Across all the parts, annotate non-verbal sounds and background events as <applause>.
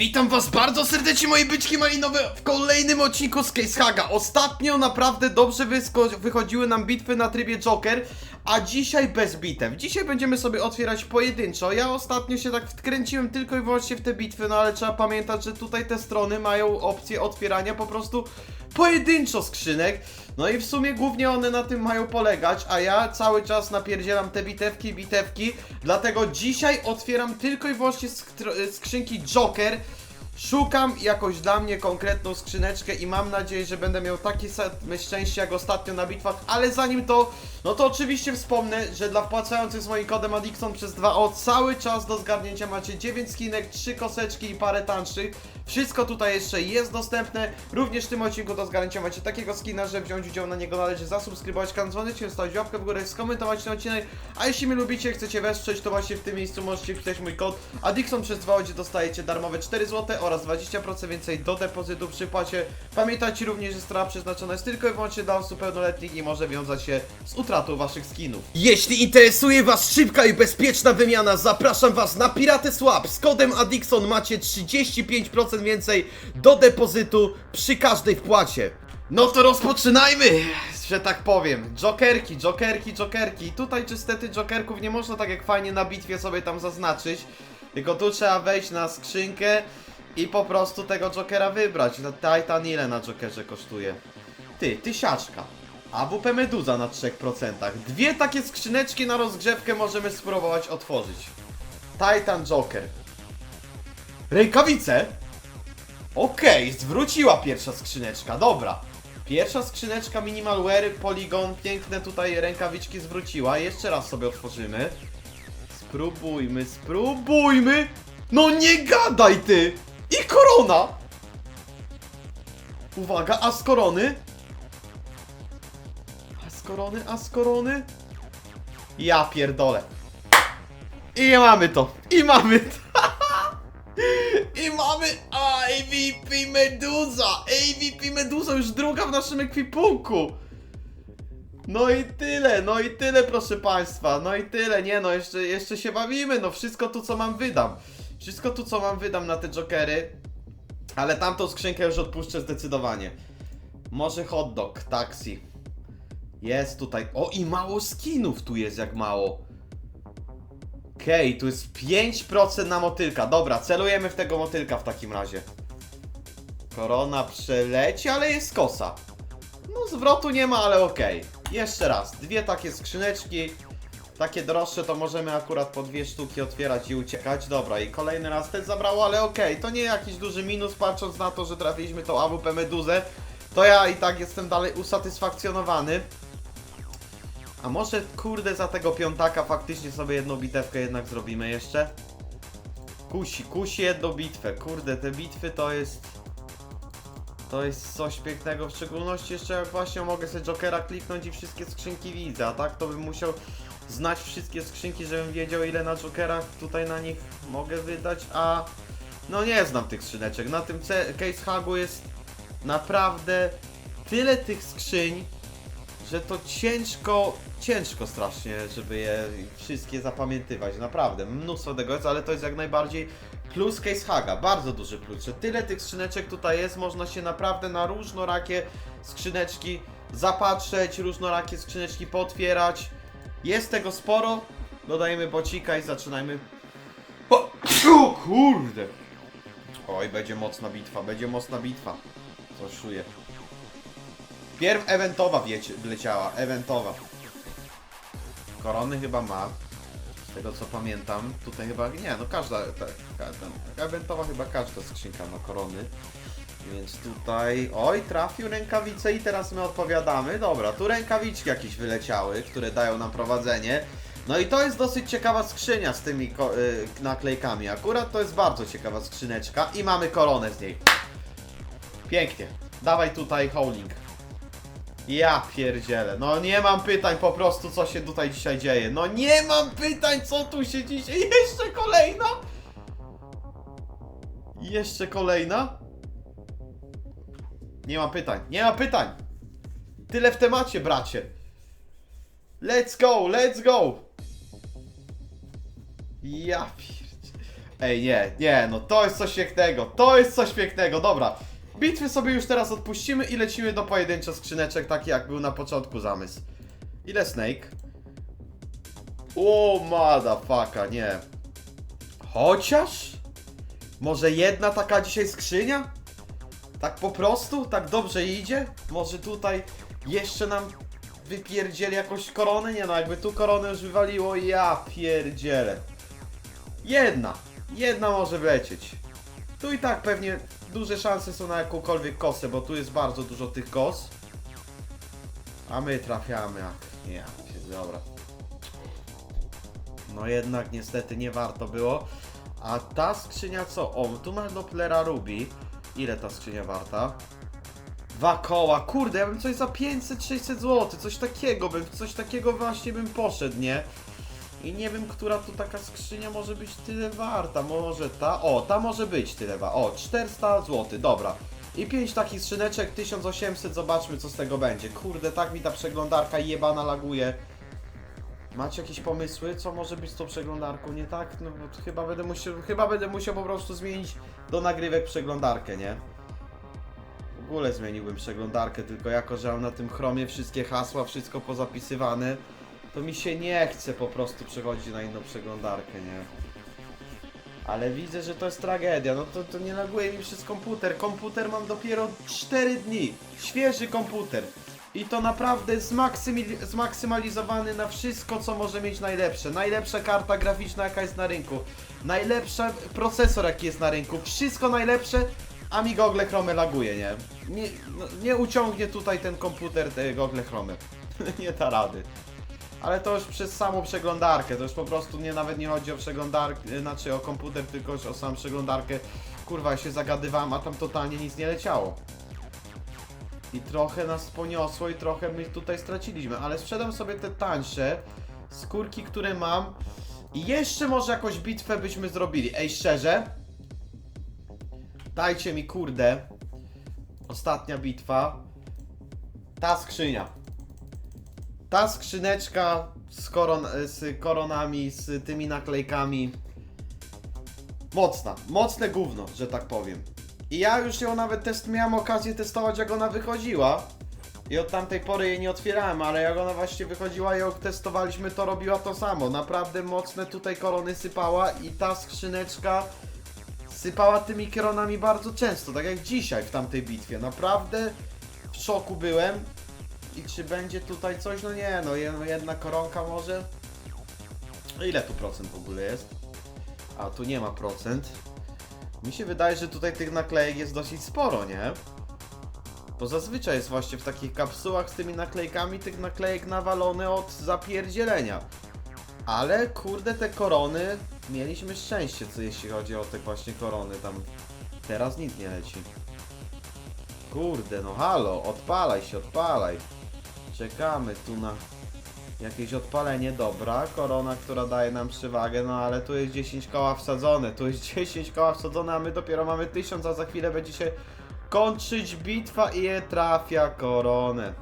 Witam was bardzo serdecznie moi byczki malinowe w kolejnym odcinku z Case Haga. Ostatnio naprawdę dobrze wychodziły nam bitwy na trybie Joker, a dzisiaj bez bitew. Dzisiaj będziemy sobie otwierać pojedynczo. Ja ostatnio się tak wkręciłem tylko i wyłącznie w te bitwy, no ale trzeba pamiętać, że tutaj te strony mają opcję otwierania po prostu pojedynczo skrzynek. No i w sumie głównie one na tym mają polegać, a ja cały czas napierdzielam te bitewki, bitewki, dlatego dzisiaj otwieram tylko i wyłącznie skr- skrzynki Joker. Szukam jakąś dla mnie konkretną skrzyneczkę i mam nadzieję, że będę miał takie szczęście jak ostatnio na bitwach, ale zanim to, no to oczywiście wspomnę, że dla wpłacających z moim kodem Adixon przez 2O cały czas do zgarnięcia macie 9 skinek, 3 koseczki i parę tańszych. Wszystko tutaj jeszcze jest dostępne. Również w tym odcinku do zgarnięcia macie takiego skina, że wziąć udział na niego należy zasubskrybować kanał dzwoneczkiem, stawić łapkę w górę, skomentować ten odcinek. A jeśli mnie lubicie, chcecie wesprzeć, to właśnie w tym miejscu możecie wpisać mój kod Adixon przez 2 gdzie dostajecie darmowe 4 zł oraz 20% więcej do depozytu przy płacie. Pamiętajcie również, że strona przeznaczona jest tylko i wyłącznie dla osób pełnoletnich i może wiązać się z utratą waszych skinów. Jeśli interesuje was szybka i bezpieczna wymiana, zapraszam was na Piraty Swap. Z kodem Adixon macie 35% więcej do depozytu przy każdej wpłacie. No to rozpoczynajmy, że tak powiem. Jokerki, jokerki, jokerki. Tutaj niestety jokerków nie można tak jak fajnie na bitwie sobie tam zaznaczyć. Tylko tu trzeba wejść na skrzynkę i po prostu tego jokera wybrać. No, Titan ile na jokerze kosztuje? Ty, tysiaczka. AWP Meduza na 3%. Dwie takie skrzyneczki na rozgrzewkę możemy spróbować otworzyć. Titan Joker. Rękawice? Okej, zwróciła pierwsza skrzyneczka, dobra. Pierwsza skrzyneczka Minimal Wear, Polygon, piękne tutaj rękawiczki zwróciła. Jeszcze raz sobie otworzymy. Spróbujmy, spróbujmy! No nie gadaj ty! I korona! Uwaga, a z korony? A z korony, a? Ja pierdolę. I mamy to, i mamy to. <laughs> I mamy AVP Meduza! AVP Meduza już druga w naszym ekwipunku! No i tyle, no i tyle proszę państwa, no i tyle, nie no, jeszcze, jeszcze się bawimy, no wszystko tu co mam wydam. Wszystko tu co mam wydam na te jokery, ale tamtą skrzynkę już odpuszczę zdecydowanie. Może hot dog, taksi. Jest tutaj, o i mało skinów tu jest jak mało. Okej, tu jest 5% na motylka. Dobra, celujemy w tego motylka w takim razie. Korona przeleci, ale jest kosa. No zwrotu nie ma, ale okej. Jeszcze raz, dwie takie skrzyneczki. Takie droższe to możemy akurat po dwie sztuki otwierać i uciekać. Dobra, i kolejny raz też zabrało, ale okej. To nie jakiś duży minus, patrząc na to, że trafiliśmy tą AWP Meduzę. To ja i tak jestem dalej usatysfakcjonowany. A może kurde za tego piątaka faktycznie sobie jedną bitewkę jednak zrobimy jeszcze? Kusi, kusi jedną bitwę. Kurde, te bitwy to jest... To jest coś pięknego, w szczególności jeszcze jak właśnie mogę sobie Jokera kliknąć i wszystkie skrzynki widzę, a tak to bym musiał znać wszystkie skrzynki, żebym wiedział ile na Jokerach tutaj na nich mogę wydać, a no nie znam tych skrzyneczek. Na tym Case Hagu jest naprawdę tyle tych skrzyń, że to ciężko, ciężko strasznie, żeby je wszystkie zapamiętywać, naprawdę. Mnóstwo tego jest, ale to jest jak najbardziej plus Case Haga, bardzo duży plus, że tyle tych skrzyneczek tutaj jest, można się naprawdę na różnorakie skrzyneczki zapatrzeć, różnorakie skrzyneczki potwierać. Jest tego sporo, dodajemy bocika i zaczynajmy. O, o kurde! Oj, będzie mocna bitwa, będzie mocna bitwa. Coś czuję. Pierw eventowa wiecie, eventowa. Korony chyba ma. Z tego co pamiętam. Tutaj chyba, nie no każda, ta, ten, eventowa chyba każda skrzynka ma korony. Więc tutaj, oj trafił rękawice i teraz my odpowiadamy. Dobra, tu rękawiczki jakieś wyleciały, które dają nam prowadzenie. No i to jest dosyć ciekawa skrzynia z tymi y, naklejkami. Akurat to jest bardzo ciekawa skrzyneczka i mamy koronę z niej. Pięknie. Dawaj tutaj howling. Ja pierdzielę. No nie mam pytań po prostu, co się tutaj dzisiaj dzieje. No nie mam pytań, co tu się dzisiaj... <laughs> Jeszcze kolejna? Jeszcze kolejna? Nie mam pytań. Nie mam pytań. Tyle w temacie, bracie. Let's go, let's go. Ja pierdzie... Ej, nie, nie, no to jest coś pięknego, to jest coś pięknego, dobra. Bitwy sobie już teraz odpuścimy i lecimy do pojedynczo skrzyneczek, taki jak był na początku zamysł. Ile Snake? O, motherfucker, nie. Chociaż? Może jedna taka dzisiaj skrzynia? Tak po prostu? Tak dobrze idzie? Może tutaj jeszcze nam wypierdzieli jakąś koronę? Nie no, jakby tu koronę już wywaliło, ja pierdzielę. Jedna. Jedna może wlecieć. Tu i tak pewnie duże szanse są na jakąkolwiek kosę, bo tu jest bardzo dużo tych kos. A my trafiamy, ach, ja się, dobra. No jednak niestety nie warto było. A ta skrzynia co? O, tu masz Dopplera Ruby. Ile ta skrzynia warta? Dwa koła, kurde, ja bym coś za 500-600 zł, coś takiego bym, coś takiego właśnie bym poszedł, nie? I nie wiem, która tu taka skrzynia może być tyle warta, może ta, o, ta może być tyle warta, o, 400 zł, dobra. I 5 takich skrzyneczek, 1800, zobaczmy co z tego będzie. Kurde, tak mi ta przeglądarka jebana laguje. Macie jakieś pomysły, co może być z tą przeglądarką, nie tak? No bo chyba będę musiał, chyba będę musiał po prostu zmienić do nagrywek przeglądarkę, nie? W ogóle zmieniłbym przeglądarkę, tylko jako, że mam na tym chromie wszystkie hasła, wszystko pozapisywane, to mi się nie chce po prostu przechodzić na inną przeglądarkę, nie? Ale widzę, że to jest tragedia, no to, to nie laguje mi przez komputer. Komputer mam dopiero 4 dni. Świeży komputer. I to naprawdę zmaksymalizowany na wszystko, co może mieć najlepsze. Najlepsza karta graficzna, jaka jest na rynku. Najlepszy procesor, jaki jest na rynku. Wszystko najlepsze, a mi Google Chrome laguje, nie? Nie, no, nie uciągnie tutaj ten komputer te Google Chrome. <laughs> nie da rady. Ale to już przez samą przeglądarkę, to już po prostu nie nawet nie chodzi o przeglądarkę, znaczy o komputer, tylko o samą przeglądarkę. Kurwa, się zagadywałem, a tam totalnie nic nie leciało. I trochę nas poniosło i trochę my tutaj straciliśmy, ale sprzedam sobie te tańsze skórki, które mam i jeszcze może jakąś bitwę byśmy zrobili. Ej, szczerze? Dajcie mi kurde. Ostatnia bitwa. Ta skrzynia. Ta skrzyneczka z, koron z koronami, z tymi naklejkami. Mocna, mocne gówno, że tak powiem. I ja już ją nawet test miałem okazję testować jak ona wychodziła. I od tamtej pory jej nie otwierałem, ale jak ona właśnie wychodziła i ją testowaliśmy, to robiła to samo. Naprawdę mocne tutaj korony sypała i ta skrzyneczka sypała tymi koronami bardzo często, tak jak dzisiaj w tamtej bitwie. Naprawdę w szoku byłem. I czy będzie tutaj coś? No nie, no je- jedna koronka może. Ile tu procent w ogóle jest? A tu nie ma procent. Mi się wydaje, że tutaj tych naklejek jest dosyć sporo, nie? Bo zazwyczaj jest właśnie w takich kapsułach z tymi naklejkami tych naklejek nawalone od zapierdzielenia. Ale kurde te korony mieliśmy szczęście, co jeśli chodzi o te właśnie korony tam. Teraz nic nie leci. Kurde, no halo, odpalaj się, odpalaj. Czekamy tu na jakieś odpalenie, dobra, korona, która daje nam przewagę, no ale tu jest 10 koła wsadzone, tu jest <laughs> 10 koła wsadzone, a my dopiero mamy 1000, a za chwilę będzie się kończyć bitwa i je trafia koronę.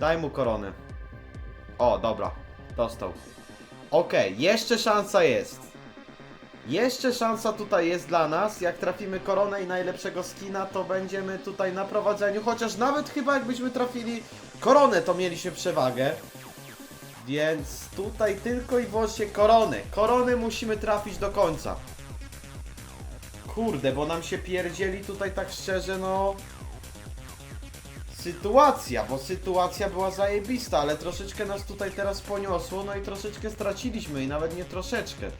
Daj mu koronę. O, dobra, dostał. Okej, jeszcze szansa jest. Jeszcze szansa tutaj jest dla nas. Jak trafimy koronę i najlepszego skina, to będziemy tutaj na prowadzeniu. Chociaż nawet chyba jakbyśmy trafili koronę, to mieliśmy przewagę. Więc tutaj tylko i wyłącznie koronę. Koronę musimy trafić do końca. Kurde, bo nam się pierdzieli tutaj tak szczerze, no... Sytuacja, bo sytuacja była zajebista, ale troszeczkę nas tutaj teraz poniosło, no i troszeczkę straciliśmy i nawet nie troszeczkę.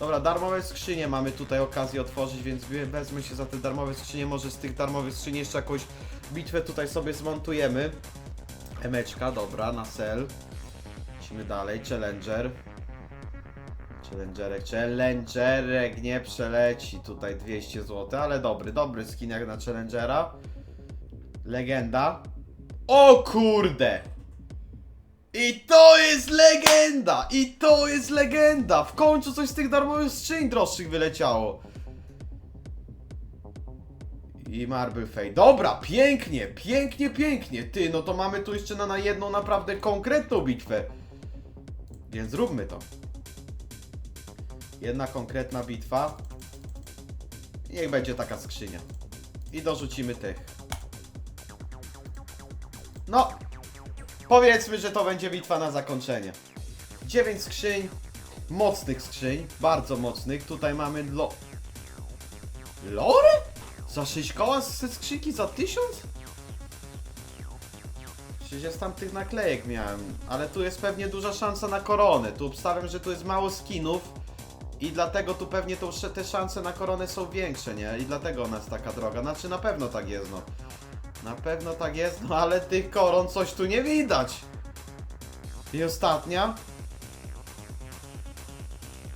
Dobra, darmowe skrzynie mamy tutaj okazję otworzyć, więc we- wezmę się za te darmowe skrzynie. Może z tych darmowych skrzyni jeszcze jakąś bitwę tutaj sobie zmontujemy. Emeczka, dobra, na sel. Lecimy dalej, Challenger. Challengerek, Challengerek nie przeleci tutaj 200 zł, ale dobry, dobry skin jak na Challengera. Legenda. O kurde! I to jest legenda! I to jest legenda! W końcu coś z tych darmowych skrzyń droższych wyleciało. I Marble Fate. Dobra, pięknie, pięknie, pięknie. Ty, no to mamy tu jeszcze na, na jedną naprawdę konkretną bitwę. Więc zróbmy to. Jedna konkretna bitwa. Niech będzie taka skrzynia. I dorzucimy tych. No, powiedzmy, że to będzie bitwa na zakończenie. 9 skrzyń, mocnych skrzyń, bardzo mocnych. Tutaj mamy lo... Lory? Za 6 koła ze skrzynki za 1000? Przecież ja z tamtych naklejek miałem, ale tu jest pewnie duża szansa na koronę. Tu obstawiam, że tu jest mało skinów i dlatego tu pewnie to, te szanse na koronę są większe, nie? I dlatego ona jest taka droga. Znaczy na pewno tak jest, no. Na pewno tak jest, no ale tych koron coś tu nie widać. I ostatnia.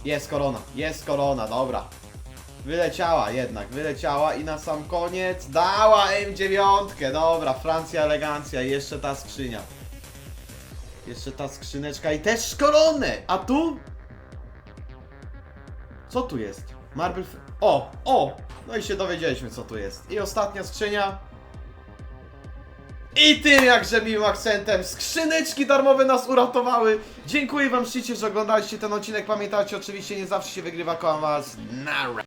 Jest korona, jest korona, dobra. Wyleciała jednak, wyleciała i na sam koniec dała M9. Dobra, Francja elegancja jeszcze ta skrzynia. Jeszcze ta skrzyneczka i też koronę. A tu? Co tu jest? Marble... O, o! No i się dowiedzieliśmy co tu jest. I ostatnia skrzynia. I tym jakże miłym akcentem skrzyneczki darmowe nas uratowały. Dziękuję wam ślicznie, że oglądaliście ten odcinek. Pamiętajcie, oczywiście nie zawsze się wygrywa kołam was. Nara.